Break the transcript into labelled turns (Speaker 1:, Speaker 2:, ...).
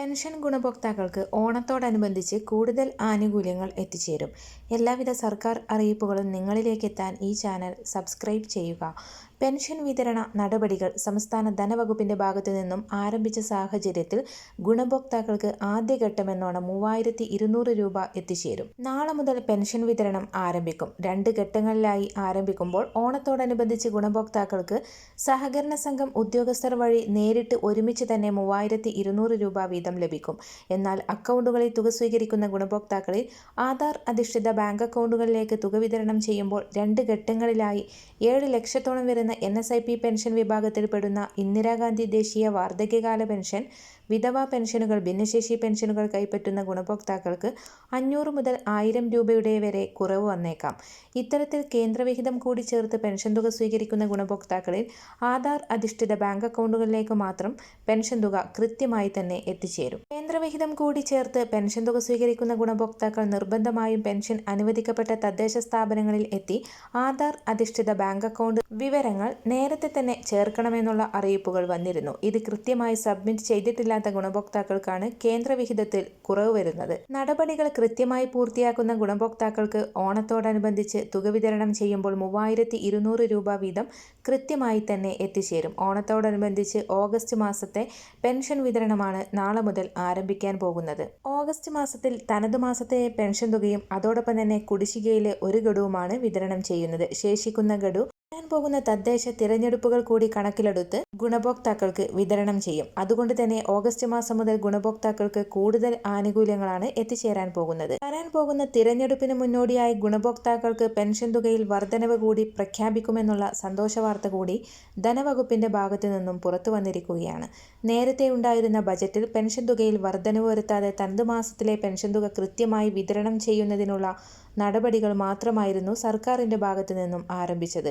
Speaker 1: Pension ഗുണഭോക്താക്കൾക്ക് ഓണത്തോടനുബന്ധിച്ച് കൂടുതൽ ആനുകൂല്യങ്ങൾ എത്തിച്ചേരും. എല്ലാവിധ സർക്കാർ അറിയിപ്പുകളും നിങ്ങളിലേക്ക് എത്താൻ ഈ ചാനൽ സബ്സ്ക്രൈബ് ചെയ്യുക. പെൻഷൻ വിതരണ നടപടികൾ സംസ്ഥാന ധനവകുപ്പിന്റെ ഭാഗത്തു നിന്നും ആരംഭിച്ച സാഹചര്യത്തിൽ ഗുണഭോക്താക്കൾക്ക് ആദ്യഘട്ടമെന്നോണം മൂവായിരത്തി ഇരുന്നൂറ് രൂപ എത്തിച്ചേരും. നാളെ മുതൽ പെൻഷൻ വിതരണം ആരംഭിക്കും. രണ്ട് ഘട്ടങ്ങളിലായി ആരംഭിക്കുമ്പോൾ ഓണത്തോടനുബന്ധിച്ച് ഗുണഭോക്താക്കൾക്ക് സഹകരണ സംഘം ഉദ്യോഗസ്ഥർ വഴി നേരിട്ട് ഒരുമിച്ച് തന്നെ മൂവായിരത്തി ഇരുന്നൂറ് രൂപ വീതം ലഭിക്കും. എന്നാൽ അക്കൗണ്ടുകളിൽ തുക സ്വീകരിക്കുന്ന ഗുണഭോക്താക്കളിൽ ആധാർ അധിഷ്ഠിത ബാങ്ക് അക്കൗണ്ടുകളിലേക്ക് തുക വിതരണം ചെയ്യുമ്പോൾ രണ്ട് ഘട്ടങ്ങളിലായി ഏഴ് ലക്ഷത്തോളം വരുന്ന N S I P pension വിഭാഗത്തിൽപ്പെടുന്ന ഇന്ദിരാഗാന്ധി ദേശീയ വാർദ്ധക്യകാല പെൻഷൻ വിധവാ പെൻഷനുകൾ ഭിന്നശേഷി പെൻഷനുകൾ കൈപ്പറ്റുന്ന ഗുണഭോക്താക്കൾക്ക് അഞ്ഞൂറ് മുതൽ ആയിരം രൂപയുടെ വരെ കുറവ് വന്നേക്കാം. ഇത്തരത്തിൽ കേന്ദ്രവിഹിതം കൂടി ചേർത്ത് പെൻഷൻ തുക സ്വീകരിക്കുന്ന ഗുണഭോക്താക്കളിൽ ആധാർ അധിഷ്ഠിത ബാങ്ക് അക്കൗണ്ടുകളിലേക്ക് മാത്രം പെൻഷൻ തുക കൃത്യമായി തന്നെ എത്തിച്ചേരും. കേന്ദ്രവിഹിതം കൂടി ചേർത്ത് പെൻഷൻ തുക സ്വീകരിക്കുന്ന ഗുണഭോക്താക്കൾ നിർബന്ധമായും പെൻഷൻ അനുവദിക്കപ്പെട്ട തദ്ദേശ സ്ഥാപനങ്ങളിൽ എത്തി ആധാർ അധിഷ്ഠിത ബാങ്ക് അക്കൗണ്ട് വിവരങ്ങൾ നേരത്തെ തന്നെ ചേർക്കണമെന്നുള്ള അറിയിപ്പുകൾ വന്നിരുന്നു. ഇത് കൃത്യമായി സബ്മിറ്റ് ചെയ്തിട്ടില്ലാത്ത ഗുണഭോക്താക്കൾക്കാണ് കേന്ദ്രവിഹിതത്തിൽ കുറവ് വരുന്നത്. നടപടികൾ കൃത്യമായി പൂർത്തിയാക്കുന്ന ഗുണഭോക്താക്കൾക്ക് ഓണത്തോടനുബന്ധിച്ച് തുക വിതരണം ചെയ്യുമ്പോൾ മൂവായിരത്തി ഇരുന്നൂറ് രൂപ വീതം കൃത്യമായി തന്നെ എത്തിച്ചേരും. ഓണത്തോടനുബന്ധിച്ച് ഓഗസ്റ്റ് മാസത്തെ പെൻഷൻ വിതരണമാണ് നാളെ മുതൽ ആരംഭിക്കാൻ പോകുന്നത്. ഓഗസ്റ്റ് മാസത്തിൽ തനത് മാസത്തെ പെൻഷൻ തുകയും അതോടൊപ്പം തന്നെ കുടിശ്ശികയിലെ ഒരു ഗഡുവുമാണ് വിതരണം ചെയ്യുന്നത്. ശേഷിക്കുന്ന ഗഡു വരാൻ പോകുന്ന തദ്ദേശ തിരഞ്ഞെടുപ്പുകൾ കൂടി കണക്കിലെടുത്ത് ഗുണഭോക്താക്കൾക്ക് വിതരണം ചെയ്യും. അതുകൊണ്ട് തന്നെ ഓഗസ്റ്റ് മാസം മുതൽ ഗുണഭോക്താക്കൾക്ക് കൂടുതൽ ആനുകൂല്യങ്ങളാണ് എത്തിച്ചേരാൻ പോകുന്നത്. വരാൻ പോകുന്ന തിരഞ്ഞെടുപ്പിന് മുന്നോടിയായി ഗുണഭോക്താക്കൾക്ക് പെൻഷൻ തുകയിൽ വർധനവ് കൂടി പ്രഖ്യാപിക്കുമെന്നുള്ള സന്തോഷ വാർത്ത കൂടി ധനവകുപ്പിന്റെ ഭാഗത്തു നിന്നും പുറത്തു വന്നിരിക്കുകയാണ്. നേരത്തെ ഉണ്ടായിരുന്ന ബജറ്റിൽ പെൻഷൻ തുകയിൽ വർധനവ് വരുത്താതെ തനത് മാസത്തിലെ പെൻഷൻ തുക കൃത്യമായി വിതരണം ചെയ്യുന്നതിനുള്ള നടപടികൾ മാത്രമായിരുന്നു സർക്കാരിന്റെ ഭാഗത്തു നിന്നും ആരംഭിച്ചത്.